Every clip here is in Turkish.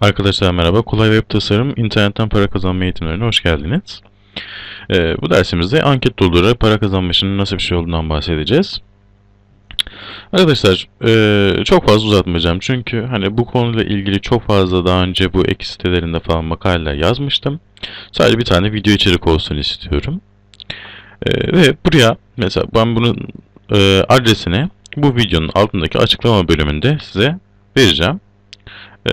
Arkadaşlar merhaba. Kolay Web Tasarım internetten para kazanma eğitimlerine hoş geldiniz. Ee, bu dersimizde anket doldurarak para kazanma işinin nasıl bir şey olduğundan bahsedeceğiz. Arkadaşlar e, çok fazla uzatmayacağım çünkü hani bu konuyla ilgili çok fazla daha önce bu ek sitelerinde falan makaleler yazmıştım. Sadece bir tane video içerik olsun istiyorum. E, ve buraya mesela ben bunun e, adresini bu videonun altındaki açıklama bölümünde size vereceğim. E,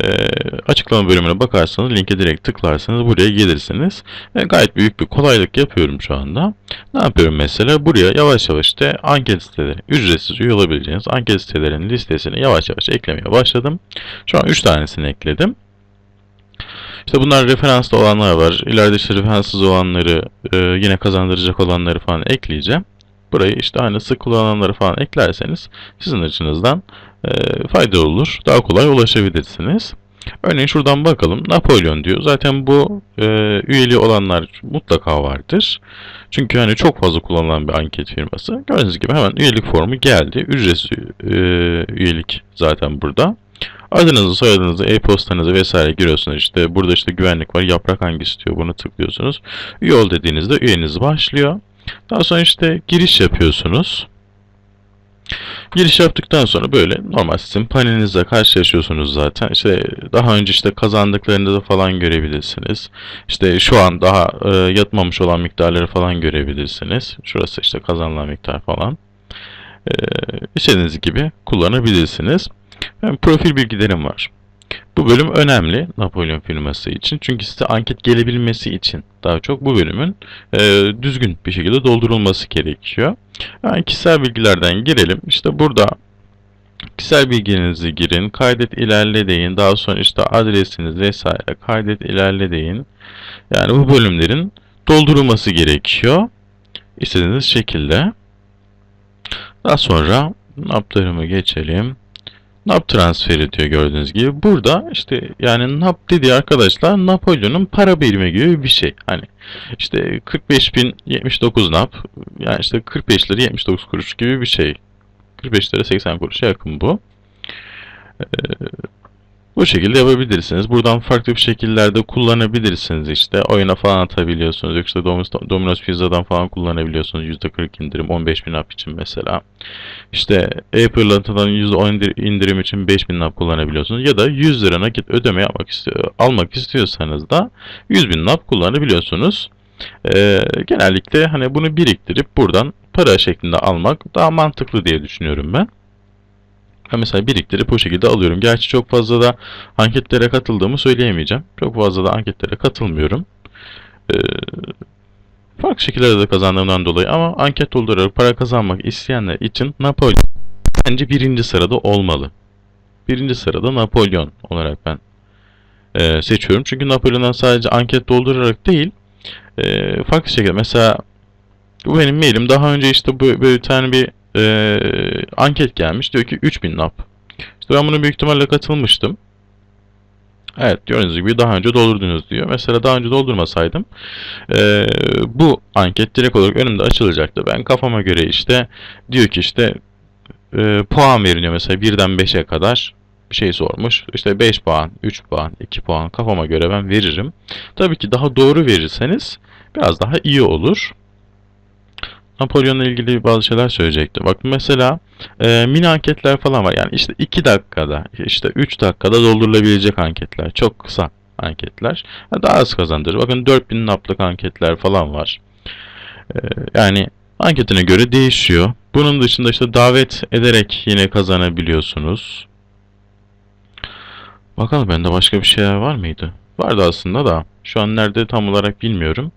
açıklama bölümüne bakarsanız linke direkt tıklarsanız buraya gelirsiniz. Ve gayet büyük bir kolaylık yapıyorum şu anda. Ne yapıyorum mesela? Buraya yavaş yavaş işte anket siteleri, ücretsiz üye olabileceğiniz anket sitelerinin listesini yavaş yavaş eklemeye başladım. Şu an 3 tanesini ekledim. İşte bunlar referanslı olanlar var. İleride işte referanssız olanları, e, yine kazandıracak olanları falan ekleyeceğim. Burayı işte aynı sık kullananları falan eklerseniz sizin açınızdan e, fayda olur. Daha kolay ulaşabilirsiniz. Örneğin şuradan bakalım. Napolyon diyor. Zaten bu e, üyeliği olanlar mutlaka vardır. Çünkü hani çok fazla kullanılan bir anket firması. Gördüğünüz gibi hemen üyelik formu geldi. Ücretsiz e, üyelik zaten burada. Adınızı, soyadınızı, e-postanızı vesaire giriyorsunuz. İşte burada işte güvenlik var. Yaprak hangisi diyor. Bunu tıklıyorsunuz. Üye ol dediğinizde üyeniz başlıyor. Daha sonra işte giriş yapıyorsunuz. Giriş yaptıktan sonra böyle normal sizin panelinizle karşılaşıyorsunuz zaten. İşte daha önce işte kazandıklarınızı falan görebilirsiniz. İşte şu an daha e, yatmamış olan miktarları falan görebilirsiniz. Şurası işte kazanılan miktar falan. E, istediğiniz gibi kullanabilirsiniz. Ben profil bilgilerim var. Bu bölüm önemli Napolyon firması için. Çünkü size anket gelebilmesi için daha çok bu bölümün e, düzgün bir şekilde doldurulması gerekiyor. Yani kişisel bilgilerden girelim. İşte burada kişisel bilginizi girin. Kaydet ilerle deyin. Daha sonra işte adresiniz vesaire kaydet ilerle deyin. Yani bu bölümlerin doldurulması gerekiyor. İstediğiniz şekilde. Daha sonra naplarımı geçelim. NAP transferi diyor gördüğünüz gibi. Burada işte yani NAP dediği arkadaşlar Napolyon'un para birimi gibi bir şey. Hani işte 45.079 NAP yani işte 45 lira 79 kuruş gibi bir şey. 45 lira 80 kuruşa yakın bu. Ee, bu şekilde yapabilirsiniz. Buradan farklı bir şekillerde kullanabilirsiniz işte. Oyuna falan atabiliyorsunuz. Yoksa Domino's, Domino's Pizza'dan falan kullanabiliyorsunuz. %40 indirim 15.000 app için mesela. İşte e-pırlantadan %10 indirim için 5000 nap kullanabiliyorsunuz. Ya da 100 lira nakit ödeme yapmak istiyor, almak istiyorsanız da 100 bin nap kullanabiliyorsunuz. Ee, genellikle hani bunu biriktirip buradan para şeklinde almak daha mantıklı diye düşünüyorum ben. Ben mesela biriktirip o şekilde alıyorum. Gerçi çok fazla da anketlere katıldığımı söyleyemeyeceğim. Çok fazla da anketlere katılmıyorum. Ee, farklı şekillerde de kazandığımdan dolayı ama anket doldurarak para kazanmak isteyenler için Napolyon bence birinci sırada olmalı. Birinci sırada Napolyon olarak ben e, seçiyorum. Çünkü Napolyon'dan sadece anket doldurarak değil e, farklı şekilde mesela bu benim mailim daha önce işte bu böyle bir tane bir e, anket gelmiş. Diyor ki 3000 nap. İşte ben bunu büyük ihtimalle katılmıştım. Evet gördüğünüz gibi daha önce doldurdunuz diyor. Mesela daha önce doldurmasaydım e, bu anket direkt olarak önümde açılacaktı. Ben kafama göre işte diyor ki işte e, puan veriliyor mesela 1'den 5'e kadar bir şey sormuş. İşte 5 puan, 3 puan, 2 puan kafama göre ben veririm. Tabii ki daha doğru verirseniz biraz daha iyi olur. Napolyon'la ilgili bazı şeyler söyleyecekti. Bak mesela e, mini anketler falan var. Yani işte 2 dakikada, işte 3 dakikada doldurulabilecek anketler. Çok kısa anketler. Daha az kazandırır. Bakın 4000 naplık anketler falan var. E, yani anketine göre değişiyor. Bunun dışında işte davet ederek yine kazanabiliyorsunuz. Bakalım bende başka bir şeyler var mıydı? Vardı aslında da. Şu an nerede tam olarak bilmiyorum.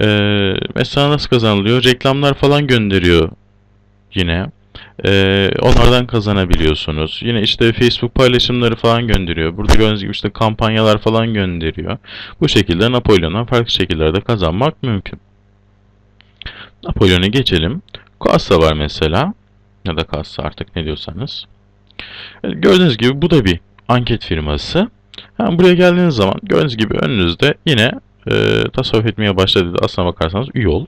Ee, mesela nasıl kazanılıyor? Reklamlar falan gönderiyor yine. Ee, onlardan kazanabiliyorsunuz. Yine işte Facebook paylaşımları falan gönderiyor. Burada gördüğünüz gibi işte kampanyalar falan gönderiyor. Bu şekilde Napolyon'dan farklı şekillerde kazanmak mümkün. Napolyon'a geçelim. Kassa var mesela. Ya da kassa artık ne diyorsanız. Evet, gördüğünüz gibi bu da bir anket firması. Hemen buraya geldiğiniz zaman gördüğünüz gibi önünüzde yine e, tasarruf etmeye başladı. Aslına bakarsanız üye ol.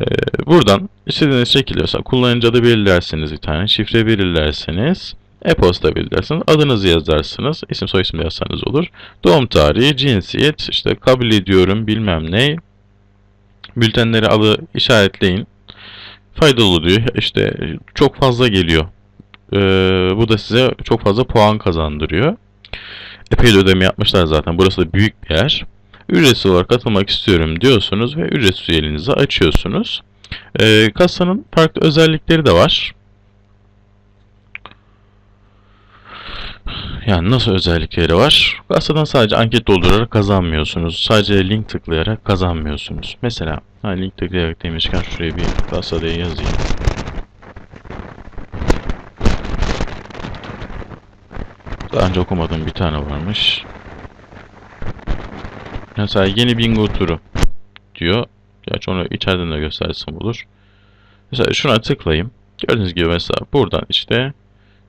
E, buradan istediğiniz şekilde kullanıcı adı belirlersiniz bir tane. Şifre belirlersiniz. E-posta bildirsiniz. Adınızı yazarsınız. İsim soyisim yazsanız olur. Doğum tarihi, cinsiyet, işte kabul ediyorum bilmem ne. Bültenleri alı işaretleyin. Faydalı diyor. İşte çok fazla geliyor. Ee, bu da size çok fazla puan kazandırıyor. Epey de ödeme yapmışlar zaten. Burası da büyük bir yer. Ücretsiz olarak katılmak istiyorum diyorsunuz ve ücretsiz üyeliğinizi açıyorsunuz. Ee, kasanın farklı özellikleri de var. Yani nasıl özellikleri var? Kasadan sadece anket doldurarak kazanmıyorsunuz. Sadece link tıklayarak kazanmıyorsunuz. Mesela ha, link tıklayarak demişken şuraya bir kasa diye yazayım. Daha önce okumadığım bir tane varmış. Mesela yeni bingo turu diyor. Gerçi onu içeriden de göstersem olur. Mesela şuna tıklayayım. Gördüğünüz gibi mesela buradan işte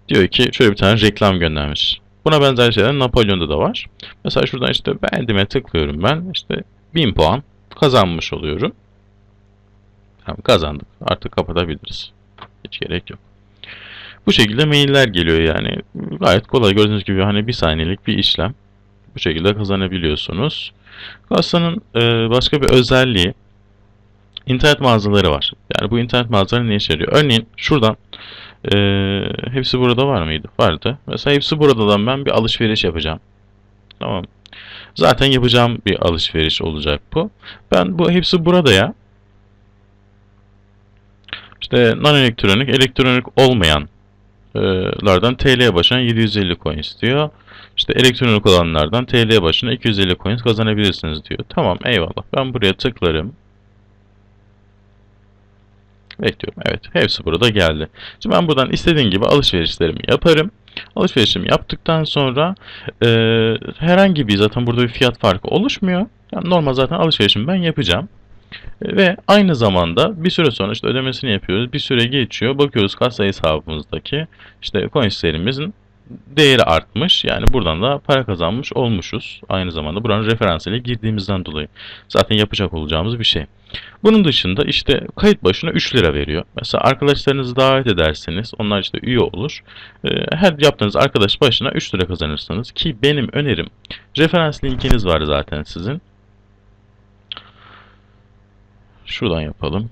diyor ki şöyle bir tane reklam göndermiş. Buna benzer şeyler Napolyon'da da var. Mesela şuradan işte beğendime tıklıyorum ben. İşte 1000 puan kazanmış oluyorum. Tamam kazandık. Artık kapatabiliriz. Hiç gerek yok. Bu şekilde mailler geliyor yani. Gayet kolay gördüğünüz gibi hani bir saniyelik bir işlem. Bu şekilde kazanabiliyorsunuz. Kasanın e, başka bir özelliği internet mağazaları var. Yani bu internet mağazaları ne işe yarıyor? Örneğin şuradan e, hepsi burada var mıydı? Vardı. Mesela hepsi buradan ben bir alışveriş yapacağım. Tamam. Zaten yapacağım bir alışveriş olacak bu. Ben bu hepsi burada ya. İşte non elektronik, elektronik olmayan lardan TL'ye başına 750 coin istiyor. İşte elektronik olanlardan TL başına 250 coins kazanabilirsiniz diyor. Tamam eyvallah. Ben buraya tıklarım. Bekliyorum. Evet. Hepsi burada geldi. Şimdi ben buradan istediğim gibi alışverişlerimi yaparım. Alışverişimi yaptıktan sonra e, herhangi bir zaten burada bir fiyat farkı oluşmuyor. Yani normal zaten alışverişimi ben yapacağım. Ve aynı zamanda bir süre sonra işte ödemesini yapıyoruz. Bir süre geçiyor. Bakıyoruz kasa hesabımızdaki işte coinslerimizin değeri artmış. Yani buradan da para kazanmış olmuşuz. Aynı zamanda buranın referansıyla girdiğimizden dolayı. Zaten yapacak olacağımız bir şey. Bunun dışında işte kayıt başına 3 lira veriyor. Mesela arkadaşlarınızı davet ederseniz onlar işte üye olur. Ee, her yaptığınız arkadaş başına 3 lira kazanırsınız. Ki benim önerim referans linkiniz var zaten sizin. Şuradan yapalım.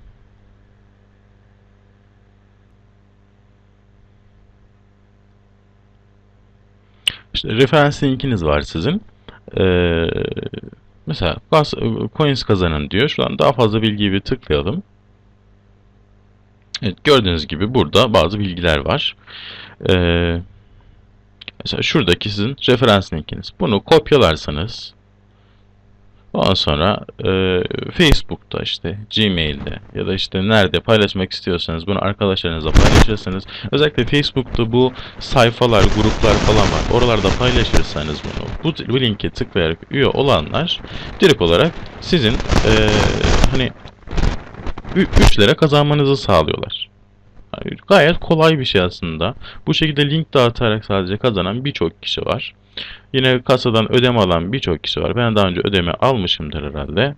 İşte referans linkiniz var sizin. Ee, mesela coins kazanın diyor. Şu an daha fazla bilgiyi bir tıklayalım. Evet, gördüğünüz gibi burada bazı bilgiler var. Ee, mesela şuradaki sizin referans linkiniz. Bunu kopyalarsanız Ondan sonra e, Facebook'ta işte Gmail'de ya da işte nerede paylaşmak istiyorsanız bunu arkadaşlarınızla paylaşırsınız. Özellikle Facebook'ta bu sayfalar, gruplar falan var. Oralarda paylaşırsanız bunu bu, bu linke tıklayarak üye olanlar direkt olarak sizin e, hani 3 lira kazanmanızı sağlıyorlar. Yani gayet kolay bir şey aslında. Bu şekilde link dağıtarak sadece kazanan birçok kişi var. Yine kasadan ödeme alan birçok kişi var. Ben daha önce ödeme almışımdır herhalde.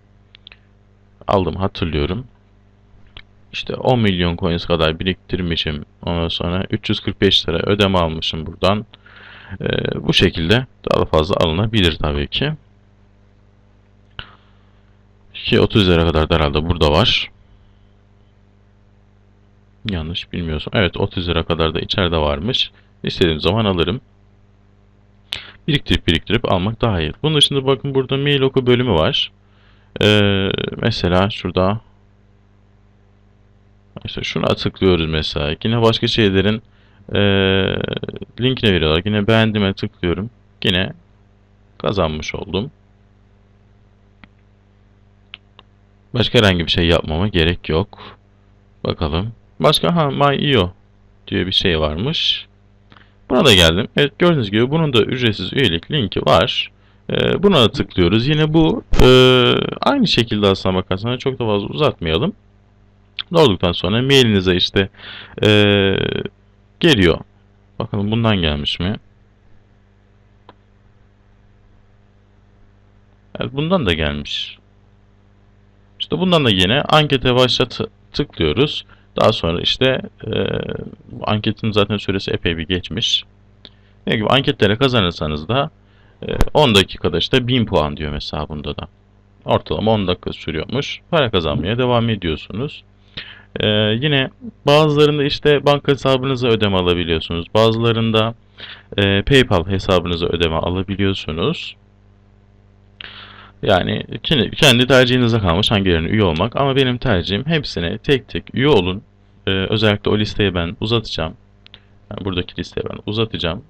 Aldım hatırlıyorum. İşte 10 milyon coins kadar biriktirmişim. Ondan sonra 345 lira ödeme almışım buradan. Ee, bu şekilde daha fazla alınabilir tabii ki. Ki 30 lira kadar da herhalde burada var. Yanlış bilmiyorsam. Evet 30 lira kadar da içeride varmış. İstediğim zaman alırım biriktirip biriktirip almak daha iyi. Bunun dışında bakın burada mail oku bölümü var. Ee, mesela şurada işte şuna tıklıyoruz mesela. Yine başka şeylerin e, linkine veriyorlar. Yine beğendime tıklıyorum. Yine kazanmış oldum. Başka herhangi bir şey yapmama gerek yok. Bakalım. Başka ha My.io diye bir şey varmış. Buna da geldim. Evet gördüğünüz gibi bunun da ücretsiz üyelik linki var. Ee, buna da tıklıyoruz. Yine bu e, aynı şekilde aslına bakarsanız çok da fazla uzatmayalım. Dolduktan sonra mailinize işte e, geliyor. Bakalım bundan gelmiş mi? Evet bundan da gelmiş. İşte bundan da yine ankete başlat tıklıyoruz. Daha sonra işte e, anketin zaten süresi epey bir geçmiş. Ne gibi anketlere kazanırsanız da e, 10 dakikada işte 1000 puan diyor mesela bunda da. Ortalama 10 dakika sürüyormuş. Para kazanmaya devam ediyorsunuz. E, yine bazılarında işte banka hesabınıza ödeme alabiliyorsunuz. Bazılarında e, PayPal hesabınıza ödeme alabiliyorsunuz. Yani kendi, kendi tercihinize kalmış hangilerine üye olmak. Ama benim tercihim hepsine tek tek üye olun. Ee, özellikle o listeyi ben uzatacağım. Yani buradaki listeyi ben uzatacağım.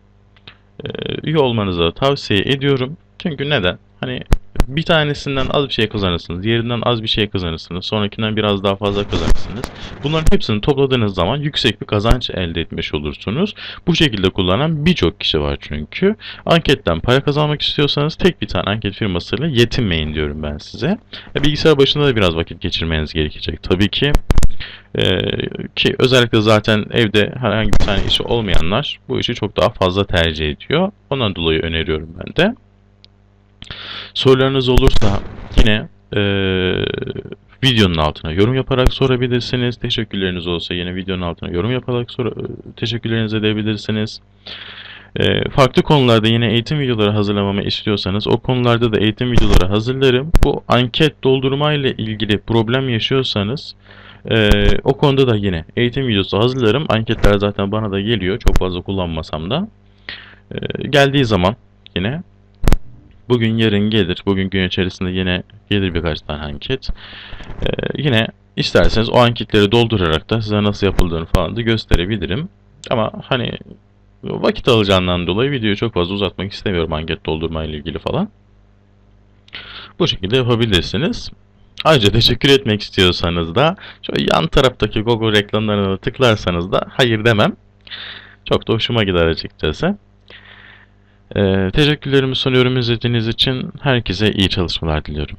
Ee, üye olmanızı tavsiye ediyorum. Çünkü neden? Hani bir tanesinden az bir şey kazanırsınız. Diğerinden az bir şey kazanırsınız. Sonrakinden biraz daha fazla kazanırsınız. Bunların hepsini topladığınız zaman yüksek bir kazanç elde etmiş olursunuz. Bu şekilde kullanan birçok kişi var çünkü. Anketten para kazanmak istiyorsanız tek bir tane anket firmasıyla yetinmeyin diyorum ben size. E, Bilgisayar başında da biraz vakit geçirmeniz gerekecek tabii ki. Ee, ki özellikle zaten evde herhangi bir tane işi olmayanlar bu işi çok daha fazla tercih ediyor. Ondan dolayı öneriyorum ben de. Sorularınız olursa yine eee, videonun altına yorum yaparak sorabilirsiniz. Teşekkürleriniz olsa yine videonun altına yorum yaparak sor teşekkürlerinizi edebilirsiniz. Eee, farklı konularda yine eğitim videoları hazırlamamı istiyorsanız o konularda da eğitim videoları hazırlarım. Bu anket doldurma ile ilgili problem yaşıyorsanız eee, o konuda da yine eğitim videosu hazırlarım. Anketler zaten bana da geliyor çok fazla kullanmasam da. Eee, geldiği zaman yine Bugün yarın gelir. Bugün gün içerisinde yine gelir birkaç tane anket. Ee, yine isterseniz o anketleri doldurarak da size nasıl yapıldığını falan da gösterebilirim. Ama hani vakit alacağından dolayı videoyu çok fazla uzatmak istemiyorum anket doldurma ile ilgili falan. Bu şekilde yapabilirsiniz. Ayrıca teşekkür etmek istiyorsanız da şöyle yan taraftaki Google reklamlarına tıklarsanız da hayır demem. Çok da hoşuma gider açıkçası. Ee, teşekkürlerimi sunuyorum izlediğiniz için. Herkese iyi çalışmalar diliyorum.